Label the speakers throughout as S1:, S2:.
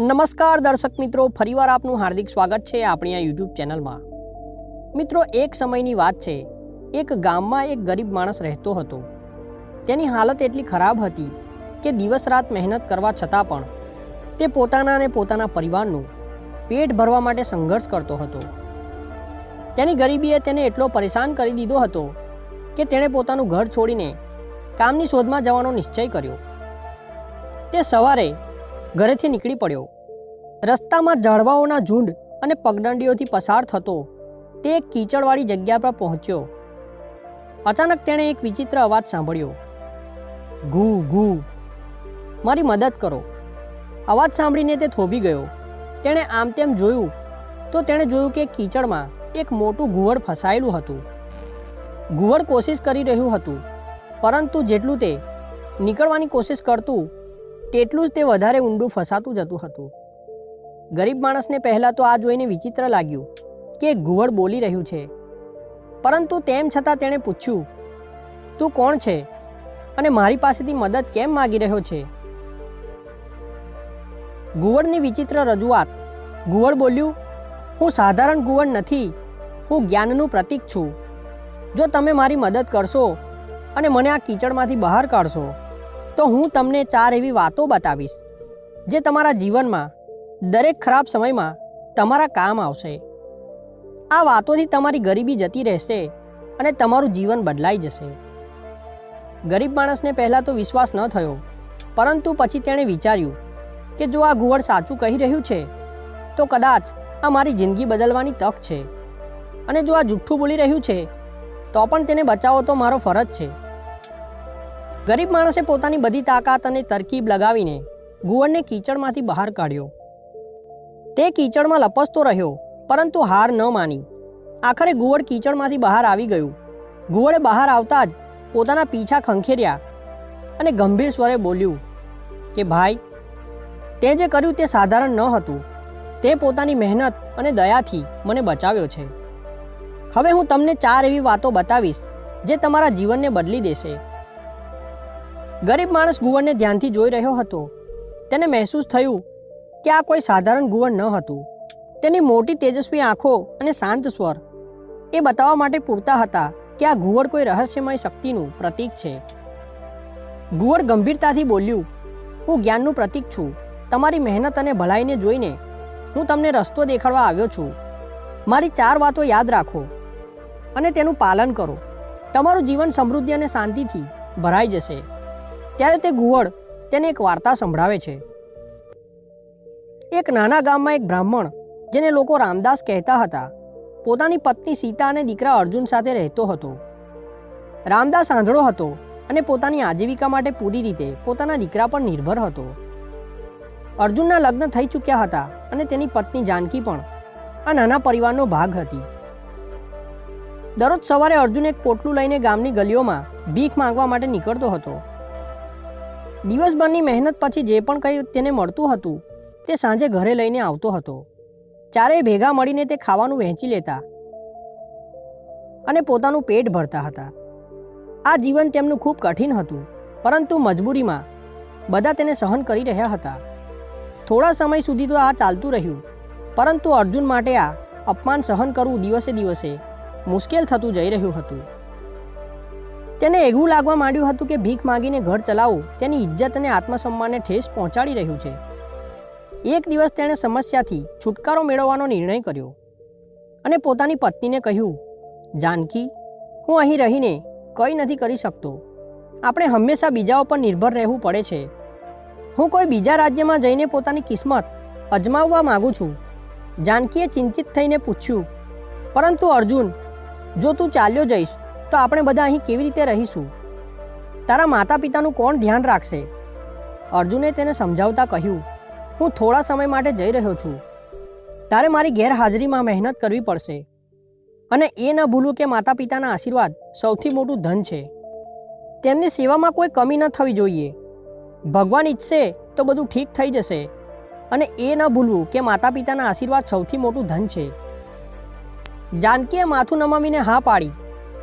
S1: નમસ્કાર દર્શક મિત્રો, ફરીવાર આપનું હાર્દિક સ્વાગત છે આપણી આ યુટ્યુબ ચેનલમાં. મિત્રો, એક સમયની વાત છે. એક ગામમાં એક ગરીબ માણસ રહેતો હતો. તેની હાલત એટલી ખરાબ હતી કે દિવસ રાત મહેનત કરવા છતાં પણ તે પોતાના અને પોતાના પરિવારનું પેટ ભરવા માટે સંઘર્ષ કરતો હતો. તેની ગરીબીએ તેને એટલો પરેશાન કરી દીધો હતો કે તેણે પોતાનું ઘર છોડીને કામની શોધમાં જવાનો નિશ્ચય કર્યો. તે સવારે ઘરેથી નીકળી પડ્યો. રસ્તામાં ઝાડવાઓના ઝુંડ અને પગદંડીઓથી પસાર થતો તે એક કીચડવાળી જગ્યા પર પહોંચ્યો. અચાનક તેણે એક વિચિત્ર અવાજ સાંભળ્યો. ઘુ ઘુ મારી મદદ કરો. અવાજ સાંભળીને તે થોભી ગયો. તેણે આમ તેમ જોયું તો તેણે જોયું કે કીચડમાં એક મોટું ઘુવડ ફસાયેલું હતું. ઘુવડ કોશિશ કરી રહ્યું હતું, પરંતુ જેટલું તે નીકળવાની કોશિશ કરતું તેટલું જ તે વધારે ઊંડું ફસાતું જતું હતું. ગરીબ માણસને પહેલાં તો આ જોઈને વિચિત્ર લાગ્યું કે ઘુવડ બોલી રહ્યું છે. પરંતુ તેમ છતાં તેણે પૂછ્યું, તું કોણ છે? અને મારી પાસેથી મદદ કેમ માગી રહ્યો છે? ઘુવડની વિચિત્ર રજૂઆત, ઘુવડ બોલ્યું, હું સાધારણ ઘુવડ નથી. હું જ્ઞાનનું પ્રતીક છું. જો તમે મારી મદદ કરશો અને મને આ કીચડમાંથી બહાર કાઢશો તો હું તમને ચાર એવી વાતો બતાવીશ, જે તમારા જીવનમાં, દરેક ખરાબ સમયમાં, તમારા કામ આવશે. આ વાતોથી તમારી ગરીબી જતી રહેશે અને તમારું જીવન બદલાઈ જશે. ગરીબ માણસને પહેલાં તો વિશ્વાસ ન થયો, પરંતુ પછી તેણે વિચાર્યું કે જો આ ઘુવડ સાચું કહી રહ્યું છે, તો કદાચ આ મારી જિંદગી બદલવાની તક છે. અને જો આ જુઠ્ઠું બોલી રહ્યું છે, તો પણ તેને બચાવો તો મારો ફરજ છે. ગરીબ માણસે પોતાની બધી તાકાત અને તરકીબ લગાવીને ઘુવડને કીચડમાંથી બહાર કાઢ્યો. તે કીચડમાં લપસતો રહ્યો, પરંતુ હાર ન માની. આખરે ઘુવડ કીચડમાંથી બહાર આવી ગયું. ઘુવડે બહાર આવતા જ પોતાના પીછા ખંખેર્યા અને ગંભીર સ્વરે બોલ્યું કે, ભાઈ, તે જે કર્યું તે સાધારણ ન હતું. તે પોતાની મહેનત અને દયાથી મને બચાવ્યો છે. હવે હું તમને ચાર એવી વાતો બતાવીશ જે તમારા જીવનને બદલી દેશે. ગરીબ માણસ ઘુવડને ધ્યાનથી જોઈ રહ્યો હતો. તેને મહેસૂસ થયું કે આ કોઈ સાધારણ ઘુવડ ન હતું. તેની મોટી તેજસ્વી આંખો અને શાંત સ્વર એ બતાવવા માટે પૂરતા હતા કે આ ઘુવડ કોઈ રહસ્યમય શક્તિનું પ્રતીક છે. ઘુવડ ગંભીરતાથી બોલ્યું, હું જ્ઞાનનું પ્રતીક છું. તમારી મહેનત અને ભલાઈને જોઈને હું તમને રસ્તો દેખાડવા આવ્યો છું. મારી ચાર વાતો યાદ રાખો અને તેનું પાલન કરો. તમારું જીવન સમૃદ્ધિ અને શાંતિથી ભરાઈ જશે. ત્યારે તે ઘુવડ તેને એક વાર્તા સંભળાવે છે. એક નાના ગામમાં એક બ્રાહ્મણ, જેને લોકો રામદાસ કહેતા હતા, પોતાની પત્ની સીતા અને દીકરા અર્જુન સાથે રહેતો હતો. રામદાસ આંધળો હતો અને પોતાની આજીવિકા માટે પૂરી રીતે પોતાના દીકરા પર નિર્ભર હતો. અર્જુનના લગ્ન થઈ ચૂક્યા હતા અને તેની પત્ની જાનકી પણ આ નાના પરિવારનો ભાગ હતી. દરરોજ સવારે અર્જુન એક પોટલું લઈને ગામની ગલીઓમાં ભીખ માંગવા માટે નીકળતો હતો. દિવસભરની મહેનત પછી જે પણ કંઈ તેને મળતું હતું, તે સાંજે ઘરે લઈને આવતો હતો. ચારેય ભેગા મળીને તે ખાવાનું વહેંચી લેતા અને પોતાનું પેટ ભરતા હતા. આ જીવન તેમનું ખૂબ કઠિન હતું, પરંતુ મજબૂરીમાં બધા તેને સહન કરી રહ્યા હતા. થોડા સમય સુધી તો આ ચાલતું રહ્યું, પરંતુ અર્જુન માટે આ અપમાન સહન કરવું દિવસે દિવસે મુશ્કેલ થતું જઈ રહ્યું હતું. તેને એવું લાગવા માંડ્યું હતું કે ભીખ માગીને ઘર ચલાવવું તેની ઇજ્જત અને આત્મસન્માનને ઠેસ પહોંચાડી રહ્યું છે. એક દિવસ તેણે સમસ્યાથી છુટકારો મેળવવાનો નિર્ણય કર્યો અને પોતાની પત્નીને કહ્યું, જાનકી, હું અહીં રહીને કંઈ નથી કરી શકતો. આપણે હંમેશા બીજાઓ પર નિર્ભર રહેવું પડે છે. હું કોઈ બીજા રાજ્યમાં જઈને પોતાની કિસ્મત અજમાવવા માગું છું. જાનકીએ ચિંતિત થઈને પૂછ્યું, પરંતુ અર્જુન, જો તું ચાલ્યો જઈશ તો આપણે બધા અહીં કેવી રીતે રહીશું? તારા માતા પિતાનું કોણ ધ્યાન રાખશે? અર્જુને તેને સમજાવતા કહ્યું, હું થોડા સમય માટે જઈ રહ્યો છું. તારે મારી ગેરહાજરીમાં મહેનત કરવી પડશે. અને એ ન ભૂલું કે માતા પિતાના આશીર્વાદ સૌથી મોટું ધન છે. તેમની સેવામાં કોઈ કમી ન થવી જોઈએ. ભગવાન ઈચ્છશે તો બધું ઠીક થઈ જશે. અને એ ન ભૂલવું કે માતા પિતાના આશીર્વાદ સૌથી મોટું ધન છે. જાનકીએ માથું નમાવીને હા પાડી.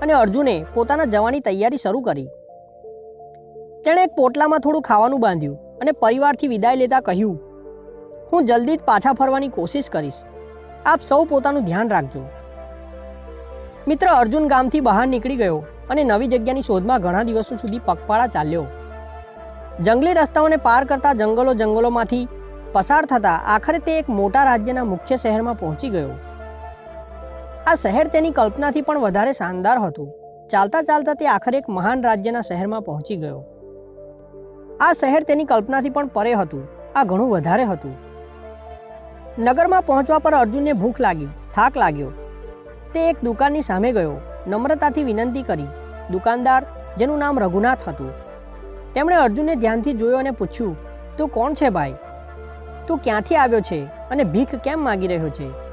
S1: અને અર્જુને પોતાના જવાની તૈયારી શરૂ કરી. તેણે એક પોટલામાં થોડું ખાવાનું બાંધ્યું અને પરિવારથી વિદાય લેતા કહ્યું, હું જલ્દી જ પાછા ફરવાની કોશિશ કરીશ. આપ સૌ પોતાનું ધ્યાન રાખજો. મિત્ર અર્જુન ગામથી બહાર નીકળી ગયો અને નવી જગ્યાની શોધમાં ઘણા દિવસો સુધી પગપાળા ચાલ્યો. જંગલી રસ્તાઓને પાર કરતા જંગલો જંગલોમાંથી પસાર થતા આખરે તે એક મોટા રાજ્યના મુખ્ય શહેરમાં પહોંચી ગયો. આ શહેર તેની કલ્પનાથી પણ વધારે શાનદાર હતું. ચાલતા ચાલતા તે આખરે એક મહાન રાજ્યના શહેરમાં પહોંચી ગયો. આ શહેર તેની કલ્પનાથી પણ પરે હતું, આ ઘણું વધારે હતું. નગરમાં પહોંચવા પર અર્જુનને ભૂખ લાગી, થાક લાગ્યો. તે એક દુકાનની સામે ગયો, નમ્રતાથી વિનંતી કરી, દુકાનદાર, જેનું નામ રઘુનાથ હતું. તેમણે અર્જુનને ધ્યાનથી જોયો અને પૂછ્યું, તું કોણ છે ભાઈ? તું ક્યાંથી આવ્યો છે અને ભીખ કેમ માગી રહ્યો છે?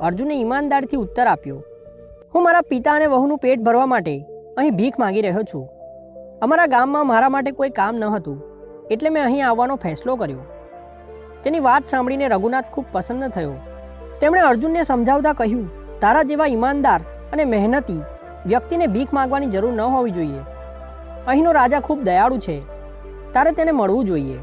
S1: અર્જુને ઈમાનદારથી ઉત્તર આપ્યો, હું મારા પિતા અને વહુનું પેટ ભરવા માટે અહીં ભીખ માગી રહ્યો છું. અમારા ગામમાં મારા માટે કોઈ કામ ન હતું, એટલે મેં અહીં આવવાનો ફેસલો કર્યો. તેની વાત સાંભળીને રઘુનાથ ખૂબ પસંદ થયો. તેમણે અર્જુનને સમજાવતા કહ્યું, તારા જેવા ઈમાનદાર અને મહેનતી વ્યક્તિને ભીખ માગવાની જરૂર ન હોવી જોઈએ. અહીંનો રાજા ખૂબ દયાળુ છે. તારે તેને મળવું જોઈએ.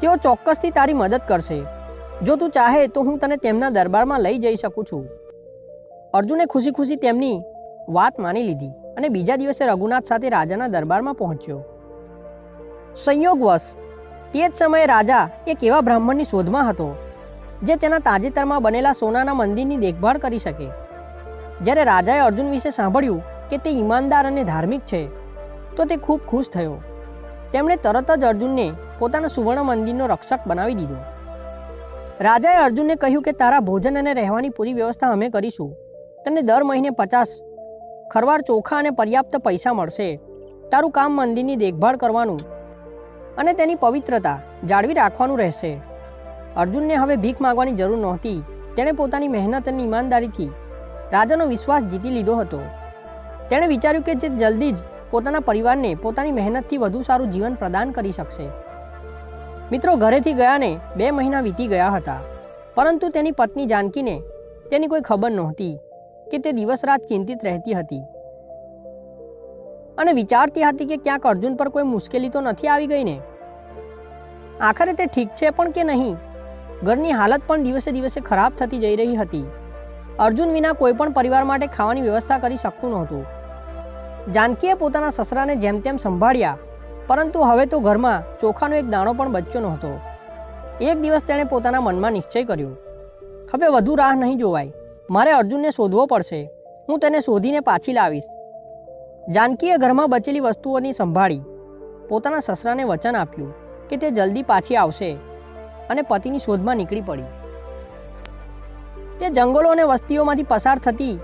S1: તેઓ ચોક્કસથી તારી મદદ કરશે. જો તું ચાહે તો હું તને તેમના દરબારમાં લઈ જઈ શકું છું. અર્જુને ખુશી ખુશી તેમની વાત માની લીધી અને બીજા દિવસે રઘુનાથ સાથે રાજાના દરબારમાં પહોંચ્યો. સંયોગવશ, તે જ સમયે રાજા એક એવા બ્રાહ્મણની શોધમાં હતો, જે તેના તાજેતરમાં બનેલા સોનાના મંદિરની દેખભાળ કરી શકે. જ્યારે રાજાએ અર્જુન વિશે સાંભળ્યું કે તે ઈમાનદાર અને ધાર્મિક છે, તો તે ખૂબ ખુશ થયો. તેમણે તરત જ અર્જુનને પોતાના સુવર્ણ મંદિરનો રક્ષક બનાવી દીધો. રાજાએ અર્જુનને કહ્યું કે તારા ભોજન અને રહેવાની પૂરી વ્યવસ્થા અમે કરીશું. તને દર મહિને પચાસ ખરવાર ચોખા અને પર્યાપ્ત પૈસા મળશે. તારું કામ મંદિરની દેખભાળ કરવાનું અને તેની પવિત્રતા જાળવી રાખવાનું રહેશે. અર્જુનને હવે ભીખ માગવાની જરૂર નહોતી. તેણે પોતાની મહેનત અને ઈમાનદારીથી રાજાનો વિશ્વાસ જીતી લીધો હતો. તેણે વિચાર્યું કે તે જલ્દી જ પોતાના પરિવારને પોતાની મહેનતથી વધુ સારું જીવન પ્રદાન કરી શકશે. મિત્રો ઘરેથી ગયાને બે મહિના વીતી ગયા હતા. પરંતુ તેની પત્ની જાનકીને તેની કોઈ ખબર નહોતી કે તે દિવસ રાત ચિંતિત રહેતી હતી. અને વિચારતી હતી કે ક્યાંક અર્જુન પર કોઈ મુશ્કેલી તો નથી આવી ગઈ ને? આખરે તે ઠીક છે પણ કે નહીં? ઘરની હાલત પણ દિવસે દિવસે ખરાબ થતી જઈ રહી હતી. અર્જુન વિના કોઈ પણ પરિવાર માટે ખાવાની વ્યવસ્થા કરી શકતું નહોતું. જાનકીએ પોતાના સસરાને જેમ તેમ સંભાળ્યા પરંતુ હવે તો ઘરમાં ચોખાનો એક દાણો પણ બચ્યો નહોતો. એક દિવસ તેણે પોતાના મનમાં નિશ્ચય કર્યો, હવે વધુ રાહ નહીં જોવાય. મારે અર્જુનને શોધવો પડશે. હું તેને શોધીને પાછી લાવીશ. જાનકીએ ઘરમાં બચેલી વસ્તુઓની સંભાળી પોતાના સસરાને વચન આપ્યું કે તે જલ્દી પાછી આવશે અને પતિની શોધમાં નીકળી પડી. તે જંગલો અને વસ્તીઓમાંથી પસાર થતી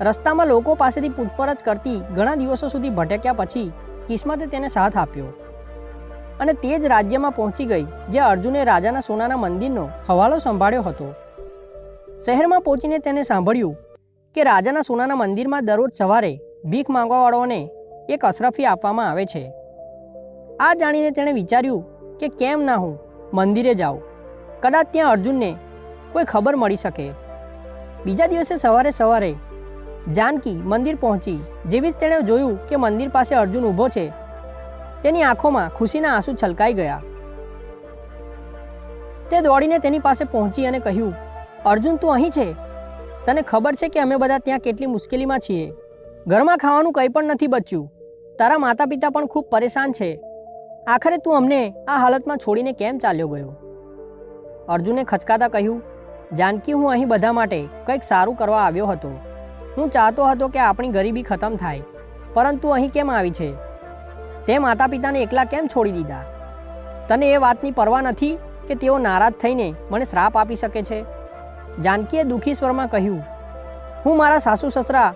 S1: રસ્તામાં લોકો પાસેથી પૂછપરછ કરતી ઘણા દિવસો સુધી ભટક્યા પછી કિસ્મતે તેને સાથ આપ્યો. અને તે જ રાજ્યમાં પહોંચી ગઈ, જે અર્જુને રાજાના સોનાના મંદિરનો હવાલો સંભાળ્યો હતો. શહેરમાં પહોંચીને તેને સાંભળ્યું કે રાજાના સોનાના મંદિરમાં દરરોજ સવારે ભીખ માંગવાવાળાઓને એક અશરફી આપવામાં આવે છે. આ જાણીને તેણે વિચાર્યું કે કેમ ના હું મંદિરે જાઉં. કદાચ ત્યાં અર્જુનને કોઈ ખબર મળી શકે. બીજા દિવસે સવારે સવારે જાનકી મંદિર પહોંચી, જેવી જ તેણે જોયું કે મંદિર પાસે અર્જુન ઊભો છે. તેની આંખોમાં ખુશીના આંસુ છલકાઈ ગયા. તે દોડીને તેની પાસે પહોંચી અને કહ્યું, અર્જુન, તું અહીં છે? તને ખબર છે કે અમે બધા ત્યાં કેટલી મુશ્કેલીમાં છીએ. ઘરમાં ખાવાનું કંઈ પણ નથી બચ્યું. તારા માતા પિતા પણ ખૂબ પરેશાન છે. આખરે તું અમને આ હાલતમાં છોડીને કેમ ચાલ્યો ગયો? અર્જુને ખચકાતા કહ્યું, જાનકી, હું અહીં બધા માટે કંઈક સારું કરવા આવ્યો હતો. હું ચાહતો હતો કે આપણી ગરીબી ખતમ થાય. પરંતુ અહીં કેમ આવી છે? તે માતા પિતાને એકલા કેમ છોડી દીધા? તને એ વાતની પરવા નથી કે તેઓ નારાજ થઈને મને શ્રાપ આપી શકે છે? જાનકીએ દુઃખી સ્વરમાં કહ્યું, હું મારા સાસુ સસરા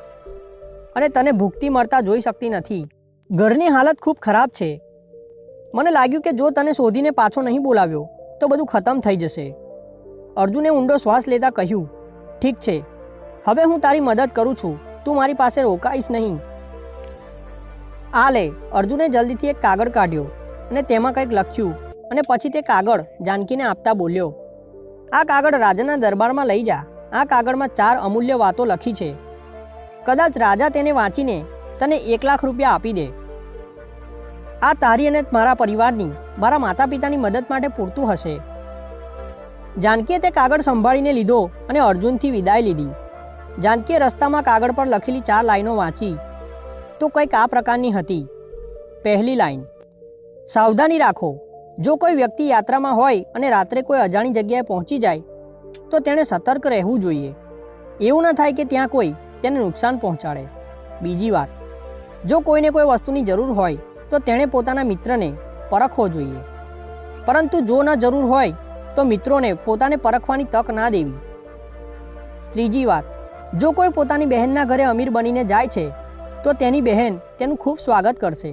S1: અને તને ભૂખતી મળતા જોઈ શકતી નથી. ઘરની હાલત ખૂબ ખરાબ છે. મને લાગ્યું કે જો તને શોધીને પાછો નહીં બોલાવ્યો, તો બધું ખતમ થઈ જશે. અર્જુને ઊંડો શ્વાસ લેતા કહ્યું, ઠીક છે. હવે હું તારી મદદ કરું છું. તું મારી પાસે રોકાઈશ નહીં. આ લે, અર્જુને જલ્દીથી એક કાગળ કાઢ્યો અને તેમાં કંઈક લખ્યું અને પછી તે કાગળ જાનકીને આપતા બોલ્યો, આ કાગળ રાજાના દરબારમાં લઈ જા. આ કાગળમાં ચાર અમૂલ્ય વાતો લખી છે. કદાચ રાજા તેને વાંચીને તને એક લાખ રૂપિયા આપી દે. આ તારી અને મારા પરિવારની, મારા માતા પિતાની મદદ માટે પૂરતું હશે. જાનકીએ તે કાગળ સંભાળીને લીધો અને અર્જુનથી વિદાય લીધી. જાનકીએ રસ્તામાં કાગળ પર લખેલી ચાર લાઈનો વાંચી. તો કંઈક આ પ્રકારની હતી. પહેલી લાઈન. સાવધાની રાખો. જો કોઈ વ્યક્તિ યાત્રામાં હોય અને રાત્રે કોઈ અજાણી જગ્યાએ પહોંચી જાય, તો તેણે સતર્ક રહેવું જોઈએ. એવું ન થાય કે ત્યાં કોઈ તેને નુકસાન પહોંચાડે. બીજી વાત. જો કોઈને કોઈ વસ્તુની જરૂર હોય, તો તેણે પોતાના મિત્રને પરખવો જોઈએ. પરંતુ જો ન જરૂર હોય, તો મિત્રોને પોતાને પરખવાની તક ના દેવી. ત્રીજી વાત. જો કોઈ પોતાની બહેનના ઘરે અમીર બનીને જાય છે, તો તેની બહેન તેનું ખૂબ સ્વાગત કરશે.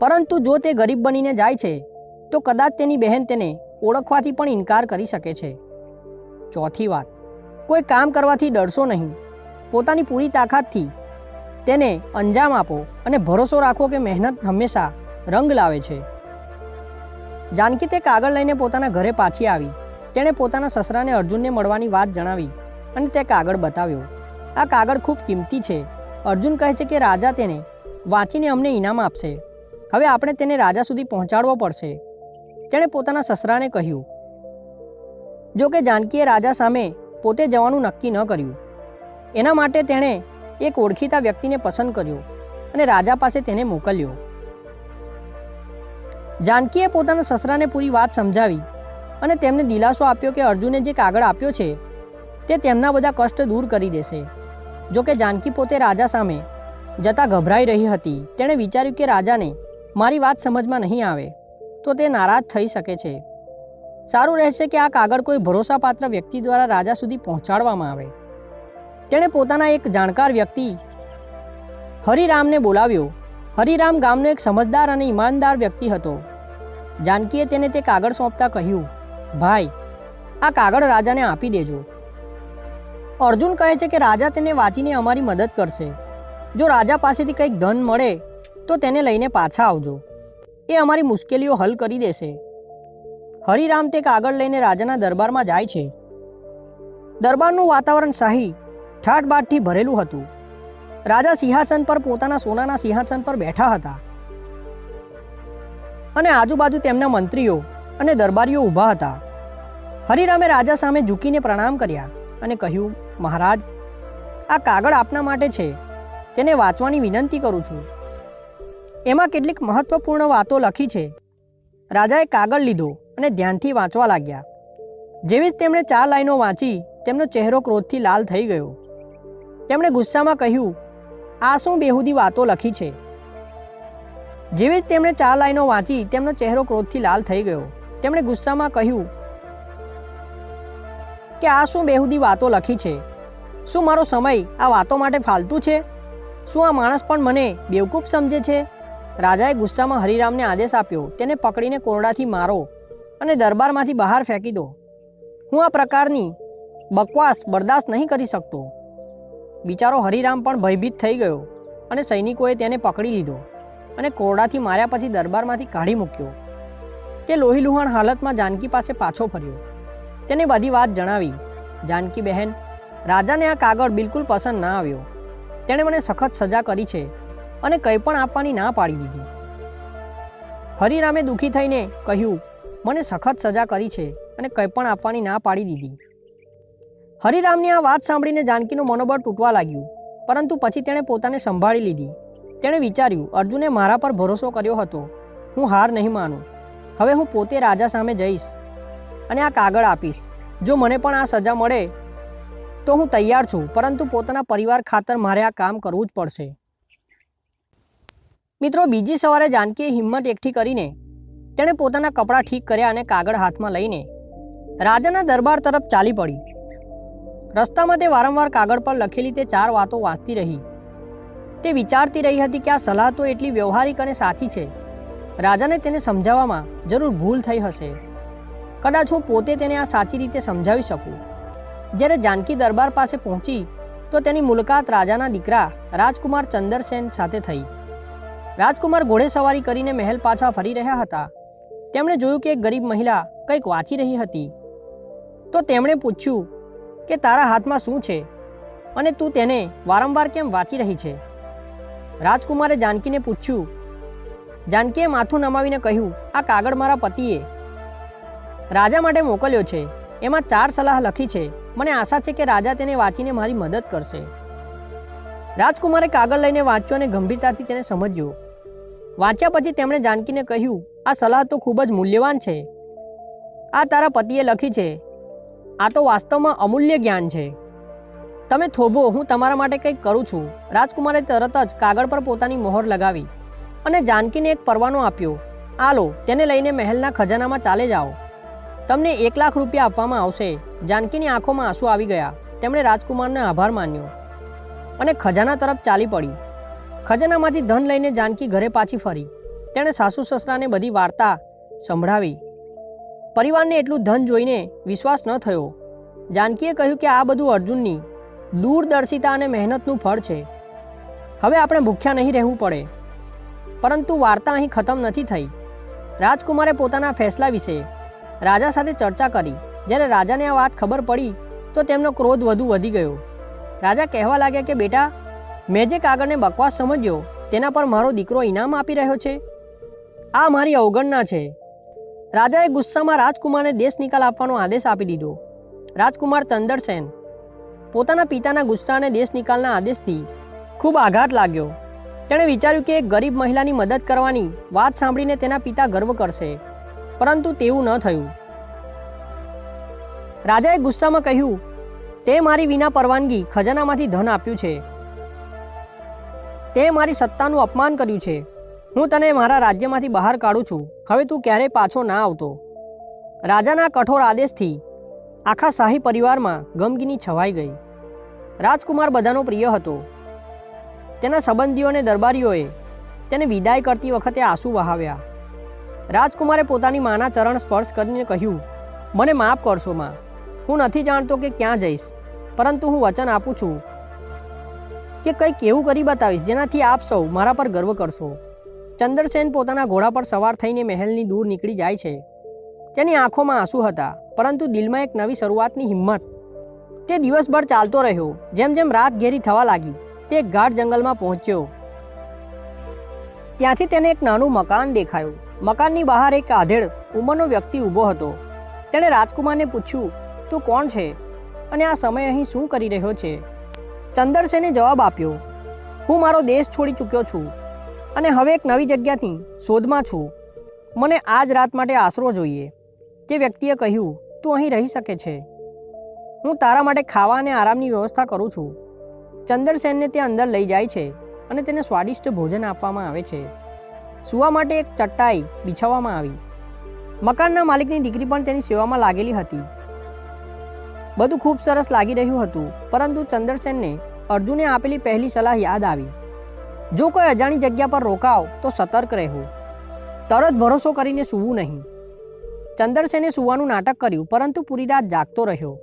S1: પરંતુ જો તે ગરીબ બનીને જાય છે, તો કદાચ તેની બહેન તેને ઓળખવાથી પણ ઇનકાર કરી શકે છે. ચોથી વાત, કોઈ કામ કરવાથી ડરશો નહીં. પોતાની પૂરી તાકાતથી તેને અંજામ આપો અને ભરોસો રાખો કે મહેનત હંમેશા રંગ લાવે છે. જાનકી તે કાગળ લઈને પોતાના ઘરે પાછી આવી. તેણે પોતાના સસરાને અર્જુનને મળવાની વાત જણાવી. અને તે કાગળ બતાવ્યો. આ કાગળ ખૂબ કિંમતી છે. અર્જુન કહે છે કે રાજા તેને વાંચીને અમને ઇનામ આપશે. હવે આપણે તેને રાજા સુધી પહોંચાડવો પડશે. તેણે પોતાના સસરાને કહ્યું, જો કે જાનકીએ રાજા સામે પોતે જવાનું નક્કી ન કર્યું. એના માટે તેણે એક ઓળખીતા વ્યક્તિને પસંદ કર્યો અને રાજા પાસે તેને મોકલ્યો. જાનકીએ પોતાના સસરાને પૂરી વાત સમજાવી અને તેમને દિલાસો આપ્યો કે અર્જુને જે કાગળ આપ્યો છે તે તેમના બધા કષ્ટ દૂર કરી દેશે. જો કે જાનકી પોતે રાજા સામે જતા ગભરાઈ રહી હતી. તેણે વિચાર્યું કે રાજાને મારી વાત સમજમાં નહીં આવે, તો તે નારાજ થઈ શકે છે. સારું રહેશે કે આ કાગળ કોઈ ભરોસાપાત્ર વ્યક્તિ દ્વારા રાજા સુધી પહોંચાડવામાં આવે. તેણે પોતાના એક જાણકાર વ્યક્તિ હરિરામને બોલાવ્યો. હરિરામ ગામનો એક સમજદાર અને ઈમાનદાર વ્યક્તિ હતો. જાનકીએ તેને તે કાગળ સોંપતા કહ્યું, ભાઈ, આ કાગળ રાજાને આપી દેજો. અર્જુન કહે છે કે રાજા તેને વાંચીને અમારી મદદ કરશે. જો રાજા પાસેથી કંઈક ધન મળે, તો તેને લઈને પાછા આવજો. એ અમારી મુશ્કેલીઓ હલ કરી દેશે. હરિરામ તે કાગળ લઈને રાજાના દરબારમાં જાય છે. દરબારનું વાતાવરણ શાહી, ઠાઠબાઠથી ભરેલું હતું. રાજા સિંહાસન પર પોતાના સોનાના સિંહાસન પર બેઠા હતા. અને આજુબાજુ તેમના મંત્રીઓ અને દરબારીઓ ઊભા હતા. હરિરામે રાજા સામે ઝૂકીને પ્રણામ કર્યા અને કહ્યું મહારાજ, આ કાગળ આપના માટે છે. તેને વાંચવાની વિનંતી કરું છું. એમાં કેટલીક મહત્વપૂર્ણ વાતો લખી છે. રાજાએ કાગળ લીધો અને ધ્યાનથી વાંચવા લાગ્યા. જેવી જ તેમણે ચાર લાઈનો વાંચી, તેમનો ચહેરો ક્રોધથી લાલ થઈ ગયો. તેમણે ગુસ્સામાં કહ્યું, આ શું બેહુદી વાતો લખી છે? જેવી જ તેમણે ચાર લાઈનો વાંચી, તેમનો ચહેરો ક્રોધથી લાલ થઈ ગયો. તેમણે ગુસ્સામાં કહ્યું કે આ શું બેહુદી વાતો લખી છે? શું મારો સમય આ વાતો માટે ફાલતુ છે? શું આ માણસ પણ મને બેવકૂફ સમજે છે? રાજાએ ગુસ્સામાં હરિરામને આદેશ આપ્યો, તેને પકડીને કોરડાથી મારો અને દરબારમાંથી બહાર ફેંકી દો. હું આ પ્રકારની બકવાસ બરદાસ્ત નહીં કરી શકતો. બિચારો હરિરામ પણ ભયભીત થઈ ગયો અને સૈનિકોએ તેને પકડી લીધો અને કોરડાથી માર્યા પછી દરબારમાંથી કાઢી મૂક્યો. તે લોહીલુહાણ હાલતમાં જાનકી પાસે પાછો ફર્યો. તેને બધી વાત જણાવી. જાનકી બહેન, રાજાને આ કાગળ બિલકુલ પસંદ ના આવ્યો. તેણે મને સખત સજા કરી છે અને કંઈ પણ આપવાની ના પાડી દીધી. હરિરામે દુઃખી થઈને કહ્યું, મને સખત સજા કરી છે અને કંઈ પણ આપવાની ના પાડી દીધી. હરિરામની આ વાત સાંભળીને જાનકીનું મનોબળ તૂટવા લાગ્યું, પરંતુ પછી તેણે પોતાને સંભાળી લીધી. તેણે વિચાર્યું, અર્જુને મારા પર ભરોસો કર્યો હતો. હું હાર નહીં માનું. હવે હું પોતે રાજા સામે જઈશ. અને આ કાગળ આપીશ. જો મને પણ આ સજા મળે, તો હું તૈયાર છું, પરંતુ પોતાના પરિવાર ખાતર મારે આ કામ કરવું જ પડશે. મિત્રો, બીજી સવારે જાનકીએ હિંમત એકઠી કરીને તેણે પોતાના કપડાં ઠીક કર્યા અને કાગળ હાથમાં લઈને રાજાના દરબાર તરફ ચાલી પડી. રસ્તામાં તે વારંવાર કાગળ પર લખેલી તે ચાર વાતો વાંચતી રહી. તે વિચારતી રહી હતી કે આ સલાહ તો એટલી વ્યવહારિક અને સાચી છે. રાજાને તેને સમજાવવામાં જરૂર ભૂલ થઈ હશે. કદાચ હું પોતે તેને આ સાચી રીતે સમજાવી શકું. જ્યારે જાનકી દરબાર પાસે પહોંચી, તો તેની મુલાકાત રાજાના દીકરા રાજકુમાર ચંદરસેન સાથે થઈ. રાજકુમાર ઘોડેસવારી કરીને મહેલ પાછા ફરી રહ્યા હતા. તેમણે જોયું કે એક ગરીબ મહિલા કંઈક વાંચી રહી હતી. તો તેમણે પૂછ્યું કે, તારા હાથમાં શું છે? અને તું તેને વારંવાર કેમ વાંચી રહી છે? રાજકુમારે જાનકીને પૂછ્યું, જાનકીએ માથું નમાવીને કહ્યું, આ કાગળ મારા પતિએ રાજા માટે મોકલ્યો છે. એમાં ચાર સલાહ લખી છે. મને આશા છે કે રાજા તેને વાંચીને મારી મદદ કરશે. રાજકુમારે કાગળ લઈને વાંચ્યો અને ગંભીરતાથી તેને સમજ્યો. વાંચ્યા પછી તેમણે જાનકીને કહ્યું, આ સલાહ તો ખૂબ જ મૂલ્યવાન છે. આ તારા પતિએ લખી છે. આ તો વાસ્તવમાં અમૂલ્ય જ્ઞાન છે. તમે થોભો, હું તમારા માટે કંઈક કરું છું. રાજકુમારે તરત જ કાગળ પર પોતાની મોહર લગાવી અને જાનકીને એક પરવાનો આપ્યો. આ લો, તેને લઈને મહેલના ખજાનામાં ચાલે જાઓ. તમને એક લાખ રૂપિયા આપવામાં આવશે. જાનકીની આંખોમાં આંસુ આવી ગયા. તેમણે રાજકુમારને આભાર માન્યો. અને ખજાના તરફ ચાલી પડી. ખજાનામાંથી ધન લઈને જાનકી ઘરે પાછી ફરી. તેણે સાસુ સસરાને બધી વાર્તા સંભળાવી. પરિવારને એટલું ધન જોઈને વિશ્વાસ ન થયો. જાનકીએ કહ્યું કે આ બધું અર્જુનની દૂરદર્શિતા અને મહેનતનું ફળ છે. હવે આપણે ભૂખ્યા નહીં રહેવું પડે. પરંતુ વાર્તા અહીં ખતમ નથી થઈ. રાજકુમારે પોતાના ફેસલા વિશે રાજા સાથે ચર્ચા કરી. જ્યારે રાજાને આ વાત ખબર પડી, તો તેમનો ક્રોધ વધુ વધી ગયો. રાજા કહેવા લાગ્યા કે, બેટા, મેં જે કાગળને બકવાસ સમજ્યો, તેના પર મારો દીકરો ઇનામ આપી રહ્યો છે. આ મારી અવગણના છે. રાજાએ ગુસ્સામાં રાજકુમારને દેશ નિકાલ આપવાનો આદેશ આપી દીધો. રાજકુમાર ચંદરસેન પોતાના પિતાના ગુસ્સા અને દેશ નિકાલના આદેશથી ખૂબ આઘાત લાગ્યો. તેણે વિચાર્યું કે, એક ગરીબ મહિલાની મદદ કરવાની વાત સાંભળીને તેના પિતા ગર્વ કરશે. પરંતુ તેવું ન થયું. રાજાએ ગુસ્સામાં કહ્યું, તે મારી વિના પરવાનગી ખજાનામાંથી ધન આપ્યું છે. તે મારી સત્તાનું અપમાન કર્યું છે. હું તને મારા રાજ્યમાંથી બહાર કાઢું છું. હવે તું ક્યારેય પાછો ના આવતો. રાજાના કઠોર આદેશથી આખા શાહી પરિવારમાં ગમગીની છવાઈ ગઈ. રાજકુમાર બધાનો પ્રિય હતો. તેના સંબંધીઓ અને દરબારીઓએ તેને વિદાય કરતી વખતે આંસુ વહાવ્યા. રાજકુમારે પોતાની માના ચરણ સ્પર્શ કરીને કહ્યું, મને માફ કરશો, માં. હું નથી જાણતો કે ક્યાં જઈશ, પરંતુ હું વચન આપું છું કે કંઈક એવું કરી બતાવીશ જેનાથી આપ સૌ મારા પર ગર્વ કરશો. ચંદ્રસેન પોતાના ઘોડા પર સવાર થઈને મહેલની દૂર નીકળી જાય છે. તેની આંખોમાં આંસુ હતા, પરંતુ દિલમાં એક નવી શરૂઆતની હિંમત. તે દિવસભર ચાલતો રહ્યો, જેમ જેમ રાત ઘેરી થવા લાગી, તે ગાઢ જંગલમાં પહોંચ્યો. ત્યાંથી તેને એક નાનું મકાન દેખાયું. મકાનની બહાર એક આધેડ ઉંમરનો વ્યક્તિ ઊભો હતો. તેણે રાજકુમારને પૂછ્યું, તું કોણ છે? અને આ સમય અહીં શું કરી રહ્યો છે? ચંદરસેને જવાબ આપ્યો, હું મારો દેશ છોડી ચૂક્યો છું અને હવે એક નવી જગ્યાથી શોધમાં છું. મને આજ રાત માટે આશરો જોઈએ તે વ્યક્તિએ કહ્યું, તું અહીં રહી શકે છે. હું તારા માટે ખાવા અને આરામની વ્યવસ્થા કરું છું. ચંદરસેનને તે અંદર લઈ જાય છે અને તેને સ્વાદિષ્ટ ભોજન આપવામાં આવે છે. સૂવા માટે એક ચટ્ટાઈ બિછાવવામાં આવી. મકાનના માલિકની દીકરી પણ તેની સેવામાં લાગેલી હતી. બધું ખૂબ સરસ લાગી રહ્યું હતું, પરંતુ ચંદ્રસેનને અર્જુને આપેલી પહેલી સલાહ યાદ આવી. જો કોઈ અજાણી જગ્યા પર રોકાવ, તો સતર્ક રહેવું. તરત ભરોસો કરીને સૂવું નહીં. ચંદ્રસેને સૂવાનું નાટક કર્યું, પરંતુ પૂરી રાત જાગતો રહ્યો.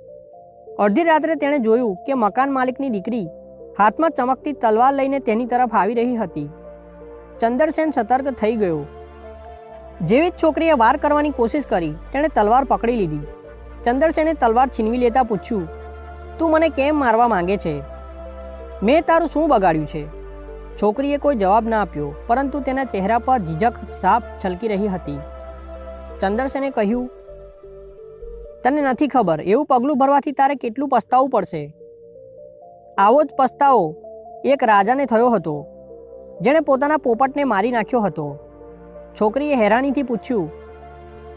S1: અડધી રાત્રે તેણે જોયું કે મકાન માલિકની દીકરી હાથમાં ચમકતી તલવાર લઈને તેની તરફ આવી રહી હતી. ચંદ્રસેન સતર્ક થઈ ગયો. જેવી જ છોકરીએ વાર કરવાની કોશિશ કરી, તેણે તલવાર પકડી લીધી. ચંદ્રસેને તલવાર છીનવી લેતા પૂછ્યું, તું મને કેમ મારવા માંગે છે? મેં તારું શું બગાડ્યું છે? છોકરીએ કોઈ જવાબ ના આપ્યો, પરંતુ તેના ચહેરા પર ઝીઝક સાફ છલકી રહી હતી. ચંદ્રસેને કહ્યું, તને નથી ખબર, એવું પગલું ભરવાથી તારે કેટલું પસ્તાવવું પડશે? આવો જ પસ્તાવો. એક રાજાને થયો હતો. જેણે પોતાના પોપટને મારી નાખ્યો હતો. છોકરીએ હેરાનીથી પૂછ્યું,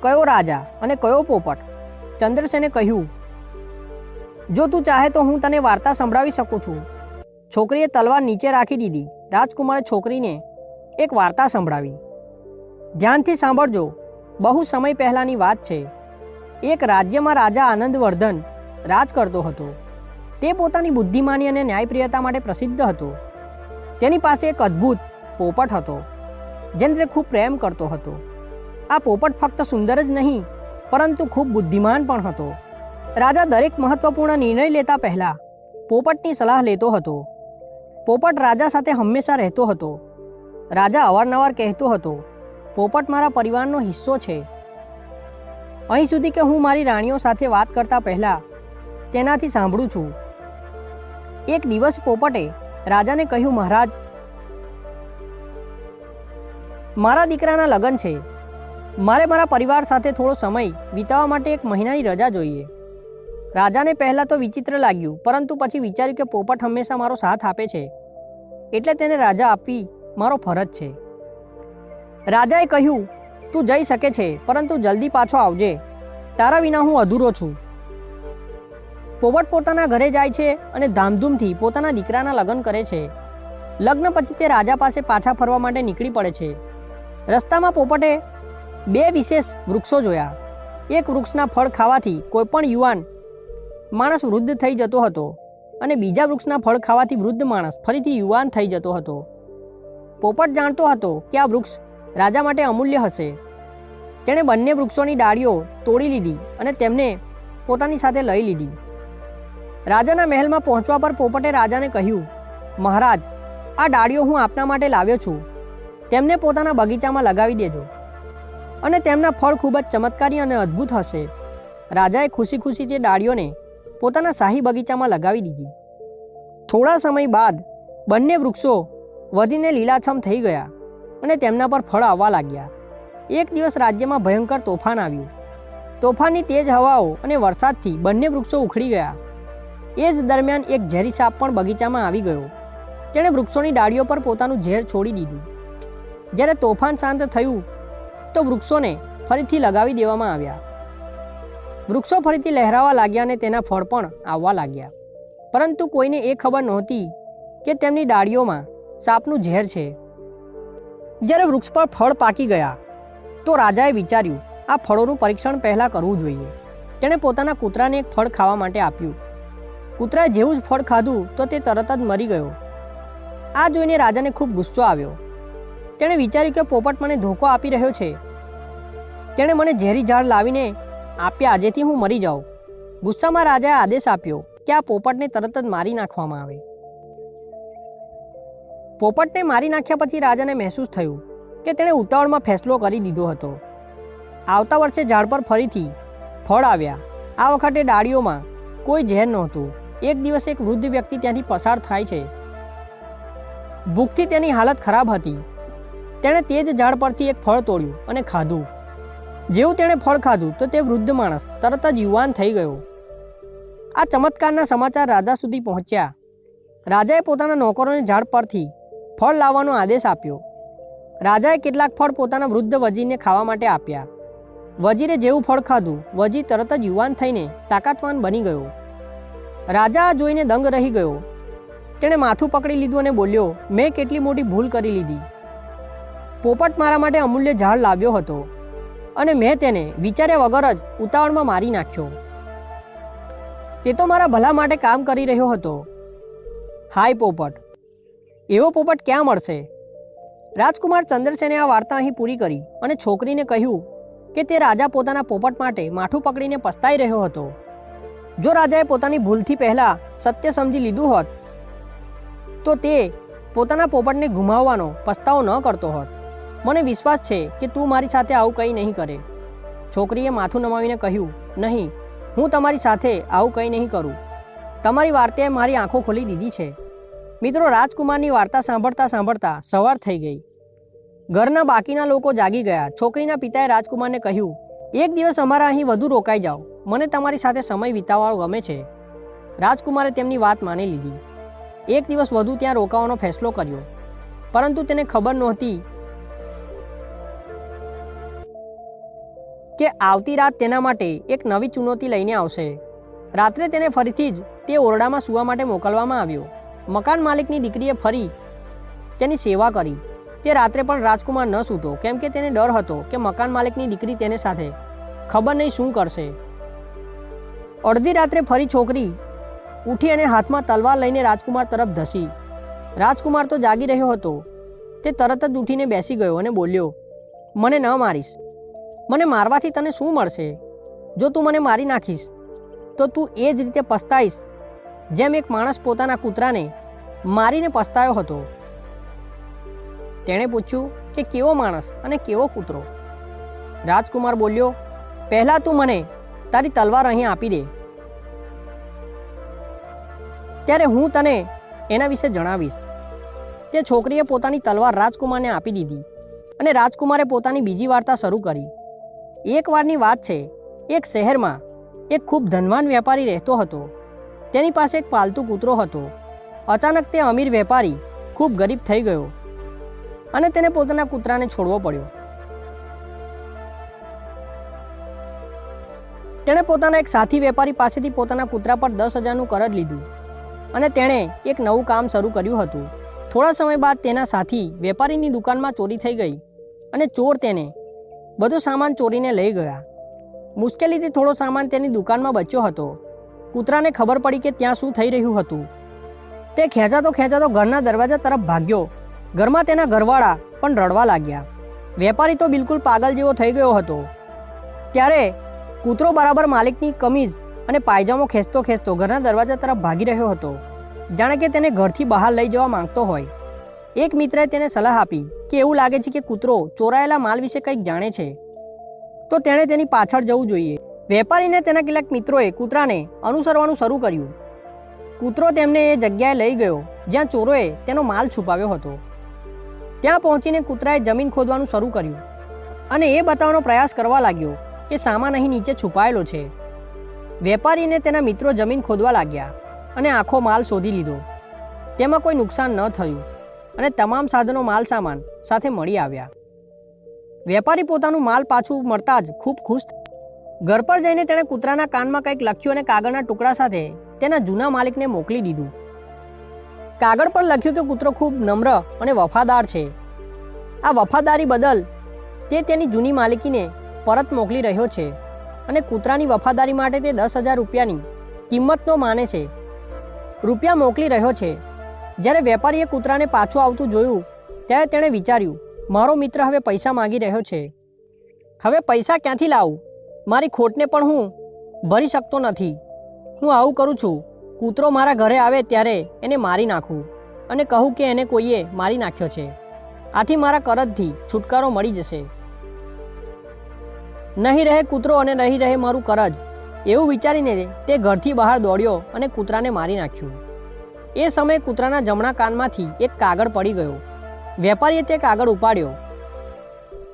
S1: કયો રાજા અને કયો પોપટ? ચંદ્રસેને કહ્યું, જો તું ચાહે તો હું તને વાર્તા સંભળાવી શકું છું. છોકરીએ તલવાર નીચે રાખી દીધી. રાજકુમારે છોકરીને એક વાર્તા સંભળાવી. ધ્યાનથી સાંભળજો, બહુ સમય પહેલાંની વાત છે. એક રાજ્યમાં રાજા આનંદવર્ધન રાજ કરતો હતો. તે પોતાની બુદ્ધિમાની અને ન્યાયપ્રિયતા માટે પ્રસિદ્ધ હતો. તેની પાસે એક અદ્ભુત પોપટ હતો, જેને તે ખૂબ પ્રેમ કરતો હતો. આ પોપટ ફક્ત સુંદર જ નહીં, પરંતુ ખૂબ બુદ્ધિમાન પણ હતો. રાજા દરેક મહત્વપૂર્ણ નિર્ણય લેતા પહેલાં પોપટની સલાહ લેતો હતો. પોપટ રાજા સાથે હંમેશા રહેતો હતો. રાજા અવારનવાર કહેતો હતો, પોપટ મારા પરિવારનો હિસ્સો છે. અહીં સુધી કે હું મારી રાણીઓ સાથે વાત કરતા પહેલાં તેનાથી સાંભળું છું. એક દિવસ પોપટે રાજાને કહ્યું, મહારાજ, મારા દીકરાના લગ્ન છે. મારે મારા પરિવાર સાથે થોડો સમય વિતાવવા માટે એક મહિનાની રજા જોઈએ. રાજાને પહેલાં તો વિચિત્ર લાગ્યું, પરંતુ પછી વિચાર્યું કે પોપટ હંમેશા મારો સાથ આપે છે, એટલે તેને રાજા આપવી મારો ફરજ છે. રાજાએ કહ્યું, તું જઈ શકે છે, પરંતુ જલ્દી પાછો આવજે. તારા વિના હું અધૂરો છું. પોપટ પોતાના ઘરે જાય છે અને ધામધૂમથી પોતાના દીકરાના લગ્ન કરે છે. લગ્ન પછી તે રાજા પાસે પાછા ફરવા માટે નીકળી પડે છે. રસ્તામાં પોપટે બે વિશેષ વૃક્ષો જોયા. એક વૃક્ષના ફળ ખાવાથી કોઈપણ યુવાન માણસ વૃદ્ધ થઈ જતો હતો અને બીજા વૃક્ષના ફળ ખાવાથી વૃદ્ધ માણસ ફરીથી યુવાન થઈ જતો હતો. પોપટ જાણતો હતો કે આ વૃક્ષ રાજા માટે અમૂલ્ય હશે. તેણે બંને વૃક્ષોની ડાળીઓ તોડી લીધી અને તેમને પોતાની સાથે લઈ લીધી. રાજાના મહેલમાં પહોંચવા પર પોપટે રાજાને કહ્યું, મહારાજ, આ ડાળીઓ હું આપના માટે લાવ્યો છું. તેમને પોતાના બગીચામાં લગાવી દેજો. અને તેમના ફળ ખૂબ જ ચમત્કારી અને અદ્ભુત હશે. રાજાએ ખુશી ખુશી તે ડાળીઓને પોતાના શાહી બગીચામાં લગાવી દીધી. થોડા સમય બાદ બંને વૃક્ષો વધીને લીલાછમ થઈ ગયા અને તેમના પર ફળ આવવા લાગ્યા. એક દિવસ રાજ્યમાં ભયંકર તોફાન આવ્યું. તોફાનની તેજ હવાઓ અને વરસાદથી બંને વૃક્ષો ઉખડી ગયા. એ જ દરમિયાન એક ઝેરી સાપ પણ બગીચામાં આવી ગયો. તેણે વૃક્ષોની ડાળીઓ પર પોતાનું ઝેર છોડી દીધું. જ્યારે તોફાન શાંત થયું, તો વૃક્ષોને ફરીથી લગાવી દેવામાં આવ્યા. વૃક્ષો ફરીથી લહેરાવા લાગ્યા અને તેના ફળ પણ આવવા લાગ્યા. પરંતુ કોઈને એ ખબર નહોતી કે તેમની ડાળીઓમાં સાપનું ઝેર છે. જ્યારે વૃક્ષ પર ફળ પાકી ગયા, તો રાજાએ વિચાર્યું, આ ફળોનું પરીક્ષણ પહેલાં કરવું જોઈએ. તેણે પોતાના કૂતરાને એક ફળ ખાવા માટે આપ્યું. કૂતરાએ જેવું જ ફળ ખાધું તો તે તરત જ મરી ગયો. આ જોઈને રાજાને ખૂબ ગુસ્સો આવ્યો. તેણે વિચાર્યું કે પોપટ મને ધોકો આપી રહ્યો છે. તેણે મને ઝેરી ઝાડ લાવીને આપ્યા, આજેથી હું મરી જાઉં. ગુસ્સામાં રાજાએ આદેશ આપ્યો કે આ પોપટને તરત જ મારી નાખવામાં આવે. પોપટને મારી નાખ્યા પછી રાજાને મહેસૂસ થયું કે તેણે ઉતાવળમાં ફેસલો કરી દીધો હતો. આવતા વર્ષે ઝાડ પર ફરીથી ફળ આવ્યા. આ વખતે ડાળીઓમાં કોઈ ઝેર નહોતું. એક દિવસ એક વૃદ્ધ વ્યક્તિ ત્યાંથી પસાર થાય છે. ભૂખથી તેની હાલત ખરાબ હતી. તેણે તે જ ઝાડ પરથી એક ફળ તોડ્યું અને ખાધું. જેવું તેણે ફળ ખાધું તો તે વૃદ્ધ માણસ તરત જ યુવાન થઈ ગયો. આ ચમત્કારના સમાચાર રાજા સુધી પહોંચ્યા. રાજાએ પોતાના નોકરોને ઝાડ પરથી ફળ લાવવાનો આદેશ આપ્યો. રાજાએ કેટલાક ફળ પોતાના વૃદ્ધ વજીરને ખાવા માટે આપ્યા. વજીરે જેવું ફળ ખાધું વજીર તરત જ યુવાન થઈને તાકાતવાન બની ગયો. રાજા જોઈને દંગ રહી ગયો. તેણે માથું પકડી લીધું અને બોલ્યો, મેં કેટલી મોટી ભૂલ કરી લીધી. પોપટ મારા માટે અમૂલ્ય ઝાડ લાવ્યો હતો અને મેં તેને વિચાર્યા વગર જ ઉતાવળમાં મારી નાખ્યો. તે તો મારા ભલા માટે કામ કરી રહ્યો હતો. હાય પોપટ. એવો પોપટ ક્યાં મળશે? રાજકુમાર ચંદ્રસેને આ વાર્તા અહીં પૂરી કરી અને છોકરીને કહ્યું કે તે રાજા પોતાના પોપટ માટે માથું પકડીને પસ્તાઈ રહ્યો હતો. જો રાજાએ પોતાની ભૂલથી પહેલાં સત્ય સમજી લીધું હોત, તો તે પોતાના પોપટને ગુમાવવાનો પસ્તાવો ન કરતો હોત. મને વિશ્વાસ છે કે તું મારી સાથે આવું કંઈ નહીં કરે. છોકરીએ માથું નમાવીને કહ્યું, નહીં, હું તમારી સાથે આવું કંઈ નહીં કરું. તમારી વાર્તાએ મારી આંખો ખોલી દીધી છે. મિત્રો, રાજકુમારની વાર્તા સાંભળતા સાંભળતા સવાર થઈ ગઈ. ઘરના બાકીના લોકો જાગી ગયા. છોકરીના પિતાએ રાજકુમારને કહ્યું, એક દિવસ અમારા અહીં વધુ રોકાઈ જાઓ. મને તમારી સાથે સમય વિતાવવાનો ગમે છે. રાજકુમારે તેમની વાત માની લીધી. એક દિવસ વધુ ત્યાં રોકાવાનો ફેસલો કર્યો. પરંતુ તેને ખબર નહોતી કે આવતી રાત તેના માટે એક નવી ચુનૌતી લઈને આવશે. રાત્રે તેને ફરીથી જ તે ઓરડામાં સૂવા માટે મોકલવામાં આવ્યો. મકાન માલિકની દીકરીએ ફરી તેની સેવા કરી. તે રાત્રે પણ રાજકુમાર ન સૂતો, કેમ કે તેને ડર હતો કે મકાન માલિકની દીકરી તેને સાથે ખબર નહીં શું કરશે. અડધી રાત્રે ફરી છોકરી ઉઠી અને હાથમાં તલવાર લઈને રાજકુમાર તરફ ધસી. રાજકુમાર તો જાગી રહ્યો હતો. તે તરત જ ઉઠીને બેસી ગયો અને બોલ્યો, મને ન મારીશ. મને મારવાથી તને શું મળશે? જો તું મને મારી નાખીશ, તો તું એ જ રીતે પસ્તાઈશ, જેમ એક માણસ પોતાના કૂતરાને મારીને પસ્તાયો હતો. તેણે પૂછ્યું કે કેવો માણસ અને કેવો કૂતરો? રાજકુમાર બોલ્યો, પહેલાં તું મને તારી તલવાર અહીં આપી દે. ત્યારે હું તને એના વિશે જણાવીશ. તે છોકરીએ પોતાની તલવાર રાજકુમારને આપી દીધી અને રાજકુમારે પોતાની બીજી વાર્તા શરૂ કરી. એકવારની વાત છે, એક શહેરમાં એક ખૂબ ધનવાન વેપારી રહેતો હતો. તેની પાસે એક પાલતુ કૂતરો હતો. અચાનક તે અમીર વેપારી ખૂબ ગરીબ થઈ ગયો અને તેને પોતાના કૂતરાને છોડવો પડ્યો. તેણે પોતાના એક સાથી વેપારી પાસેથી પોતાના કૂતરા પર દસ હજારનું કરજ લીધું. અને તેણે એક નવું કામ શરૂ કર્યું હતું. થોડા સમય બાદ તેના સાથી વેપારીની દુકાનમાં ચોરી થઈ ગઈ અને ચોર તેને બધો સામાન ચોરીને લઈ ગયા. મુશ્કેલીથી થોડો સામાન તેની દુકાનમાં બચ્યો હતો. કૂતરાને ખબર પડી કે ત્યાં શું થઈ રહ્યું હતું. તે ખેંચાતો ખેંચાતો ઘરના દરવાજા તરફ ભાગ્યો. ઘરમાં તેના ઘરવાળા પણ રડવા લાગ્યા. વેપારી તો બિલકુલ પાગલ જેવો થઈ ગયો હતો. ત્યારે કૂતરો બરાબર માલિકની કમીઝ અને પાયજામો ખેંચતો ખેંચતો ઘરના દરવાજા તરફ ભાગી રહ્યો હતો. જાણે કે તેને ઘરથી બહાર લઈ જવા માંગતો હોય. એક મિત્રએ તેને સલાહ આપી કે એવું લાગે છે કે કૂતરો ચોરાયેલા માલ વિશે કંઈક જાણે છે. તો તેણે તેની પાછળ જવું જોઈએ. વેપારીને તેના કેટલાક મિત્રોએ કૂતરાને અનુસરવાનું શરૂ કર્યું. કૂતરો તેમને એ જગ્યાએ લઈ ગયો, જ્યાં ચોરોએ તેનો માલ છુપાવ્યો હતો. ત્યાં પહોંચીને કૂતરાએ જમીન ખોદવાનું શરૂ કર્યું. અને એ બતાવવાનો પ્રયાસ કરવા લાગ્યો કે સામાન અહીં નીચે છુપાયેલો છે. વેપારીને તેના મિત્રો જમીન ખોદવા લાગ્યા અને આખો માલ શોધી લીધો. તેમાં કોઈ નુકસાન ન થયું અને તમામ સાધનો, માલ સામાન સાથે મળી આવ્યા. વેપારી પોતાનું માલ પાછું મળતા જ ખૂબ ખુશ ઘર પર જઈને તેણે કૂતરાના કાનમાં કંઈક લખ્યું અને કાગળના ટુકડા સાથે તેના જૂના માલિકને મોકલી દીધું. કાગળ પર લખ્યું કે કૂતરો ખૂબ નમ્ર અને વફાદાર છે. આ વફાદારી બદલ તે તેની જૂની માલિકીને પરત મોકલી રહ્યો છે. અને કૂતરાની વફાદારી માટે તે દસ હજાર રૂપિયાની કિંમતનો માને છે. રૂપિયા મોકલી રહ્યો છે. જ્યારે વેપારીએ કૂતરાને પાછું આવતું જોયું, ત્યારે તેણે વિચાર્યું, મારો મિત્ર હવે પૈસા માગી રહ્યો છે. હવે પૈસા ક્યાંથી લાવું? મારી ખોટને પણ હું ભરી શકતો નથી. હું આવું કરું છું. કૂતરો મારા ઘરે આવે ત્યારે એને મારી નાખું અને કહું કે એને કોઈએ મારી નાખ્યો છે. આથી મારા કરજથી છુટકારો મળી જશે. નહીં રહે કૂતરો અને નહીં રહે મારું કરજ. એવું વિચારીને તે ઘરથી બહાર દોડ્યો અને કૂતરાને મારી નાખ્યું. એ સમયે કૂતરાના જમણા કાનમાંથી એક કાગળ પડી ગયો. વેપારીએ તે કાગળ ઉપાડ્યો.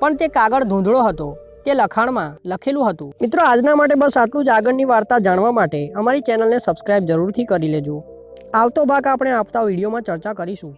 S1: પણ તે કાગળ ધૂંધળો હતો. તે લખાણમાં લખેલું હતું. મિત્રો, આજના માટે બસ આટલું જ. આગળની વાર્તા જાણવા માટે અમારી ચેનલને સબસ્ક્રાઈબ જરૂરથી કરી લેજો. આવતો ભાગ આપણે આવતા વિડીયોમાં ચર્ચા કરીશું.